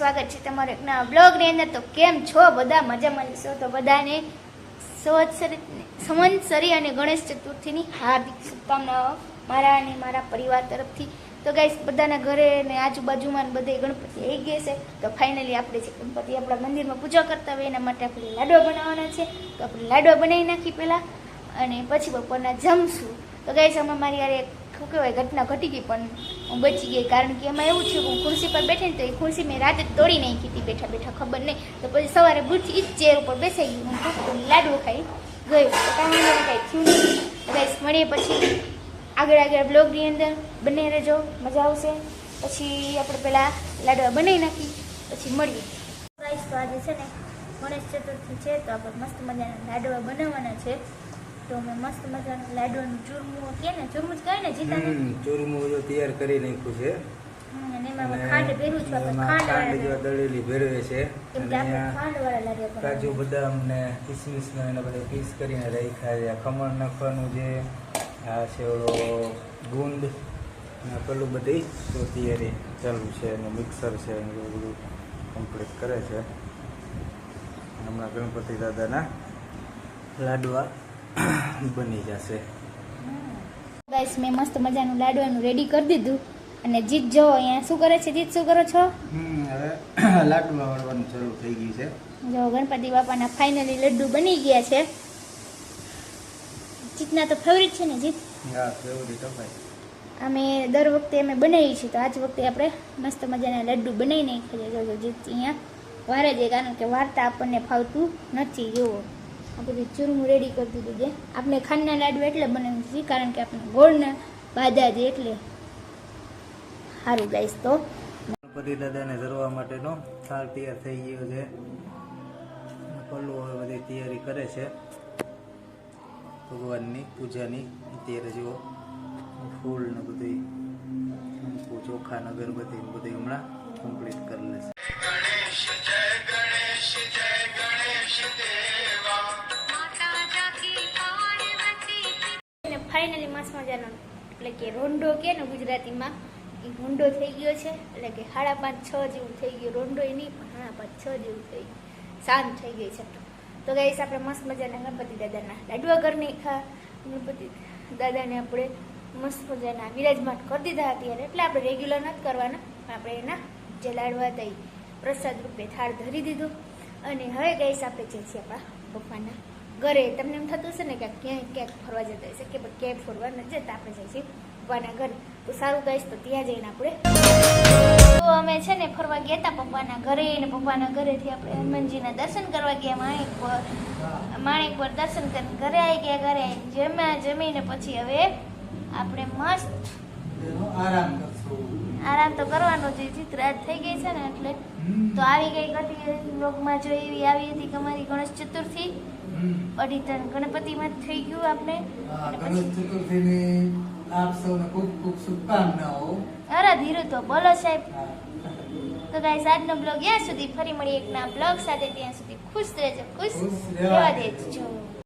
સ્વાગત છે તમારો એક નવા બ્લોગની અંદર. તો કેમ છો? બધા મજામાં છો? તો બધાને સંવત્સરી અને ગણેશ ચતુર્થીની હાર્દિક શુભકામનાઓ મારા અને મારા પરિવાર તરફથી. તો ગાઈસ બધાના ઘરે ને આજુબાજુમાં બધે ગણપતિ આવી ગયા છે. તો ફાઇનલી આપણે જે ગણપતિ આપણા મંદિરમાં પૂજા કરતા હોય એના માટે આપણે લાડવા બનાવવાના છે. તો આપણે લાડવા બનાવી નાખી પહેલાં અને પછી બપોરના જમશું. તો ગાઈસ અમે મારી યારે શું કહેવાય, ઘટના ઘટી ગઈ પણ હું બચી ગઈ. કારણ કે એમાં એવું છે હું ખુરશી પર બેઠી ને તો એ ખુરશી મેં રાતે તોડી નાખી હતી. બેઠા બેઠા ખબર નહીં. તો પછી સવારે ઈ જ ચેર ઉપર બેસાઈ ગઈ. હું ખૂબ લાડુ ખાઈ ગયો તો કાંઈ વાંધો કાંઈ થયું નહીં. ગાઈસ મળીએ પછી આગળ આગળ બ્લોગની અંદર. બને રહેજો. મજા આવશે. પછી આપણે પહેલાં લાડવા બનાવી નાખી પછી મળીએ. ગાઈસ તો આજે છે ને ગણેશ ચતુર્થી છે. તો આપણે મસ્ત મજાના લાડવા બનાવવાના છે. તો મેં મસ્ત મજાનું લાડુનું ચૂરમું કે ને ચૂરમું જ કહે ને હમ, ચૂરમું બધું તૈયાર કરી નાખ્યું છે. અને એમાં ખાંડ ભેરું છું આપણે ખાંડ ખાંડ જો દળેલી ભેરવે છે. અને ખાંડ વાળા કાજુ બદામ ને કિસમિસ ને એના બધા પીસ કરીને રાખ્યા છે. ખમણ નાખવાનું જે આ છે ઓલો ગુંદ ને પેલું બધી તો તૈયારી ચાલુ છે. અને મિક્સર છે એ બધું કમ્પ્લીટ કરે છે. હમણાં ગણપતિ દાદાના લાડવા. બની જશે. ગાઈસ મેં મસ્ત મજાનું લાડવાનું રેડી કરી દીધું. અને જીત જો અહીંયા શું કરે છે? જીત શું કરો છો? હવે લાડવા વળવાનું શરૂ થઈ ગયું છે. જો ગણપતિ બાપાના ફાઇનલી લડ્ડુ બની ગયા છે. જીતના તો ફેવરિટ છે ને જીત? હા ફેવરિટ ભાઈ. અમે દર વખતે અમે બનાવીએ છીએ તો આજ વખતે આપણે મસ્ત મજાના લડ્ડુ બનાવી નાખીએ જો જો જીત અહીંયા વારે જાય કારણ કે વાર્તા આપણને ફાવતું નથી જુઓ. આ બધું ચૂરમું રેડી કરી દીધું છે. આપણે ખાંડના લાડુ એટલે બને છીએ કારણ કે આપણે ગોળના બાધા છે એટલે સારું ગાઈશ તો. ગણપતિ દાદાને ધરવા માટેનો થાળ તૈયાર થઈ ગયો છે. પલ્લુ હવે બધી તૈયારી કરે છે. ભગવાનની પૂજાની અત્યારે જુઓ. ફૂલ ને બધી ચોખા ને અગરબત્તી બધું હમણાં કમ્પ્લીટ કરી લેશે. અને ફાઇનલી મસ્ત મજાનો એટલે કે રોંડો કે ને ગુજરાતીમાં, એ રોંડો થઈ ગયો છે, એટલે કે સાડા પાંચ છ જેવું થઈ ગયું. રોંડો એ નહીં, પણ સાડા પાંચ છ જેવું થઈ ગયું. શાંત થઈ ગઈ છે. તો ગાઈસ આપણે મસ્ત મજાના ગણપતિ દાદાના લાડવા ઘરની ખા, ગણપતિ દાદાને આપણે મસ્ત મજાના વિરાજમાન કરી દીધા અત્યારે એટલે આપણે રેગ્યુલર નથી કરવાના, પણ આપણે એના જે લાડવા હતા એ પ્રસાદ રૂપે થાળ ધરી દીધું. અને હવે ગાઈસ આપણે જે છે આપણા પપ્પાના ઘરે તમને એમ થતું હશે ને કે ક્યાંય ક્યાંક ફરવા જતા હશે કે ક્યાંય ફરવા નથી જતા આપણે જઈએ છીએ પપ્પાના ઘરે. તો સારું કહીશ તો ત્યાં જઈને આપણે તો અમે છે ને ફરવા ગયા હતા પપ્પાના ઘરે ને પપ્પાના ઘરેથી આપણે હનુમાનજીના દર્શન કરવા ગયા માણેક પર માણેક પર દર્શન કરીને ઘરે આવી ગયા ઘરે આવીને જમ્યા જમીને પછી હવે આપણે મસ્ત આરામ આરામ તો કરવાનો છે ચિત્ર આજ થઈ ગઈ છે ને એટલે તો આવી ગઈ ગતિ લોકમાં જોઈ એવી આવી હતી કે અમારી ગણેશ ચતુર્થી અઢી ત્રણ ગણપતિમાં થઈ ગયું આપણે. ગણેશ ચતુર્થીની આપ સૌને ખૂબ ખૂબ શુભકામનાઓ. અરે ધીરુ તો બોલો સાહેબ. તો ગાઈસ આજનો બ્લોગ યા સુધી ફરી મળી એક ના બ્લોગ સાથે. ત્યાં સુધી ખુશ રહેજો ખુશ રહેવા દેજો.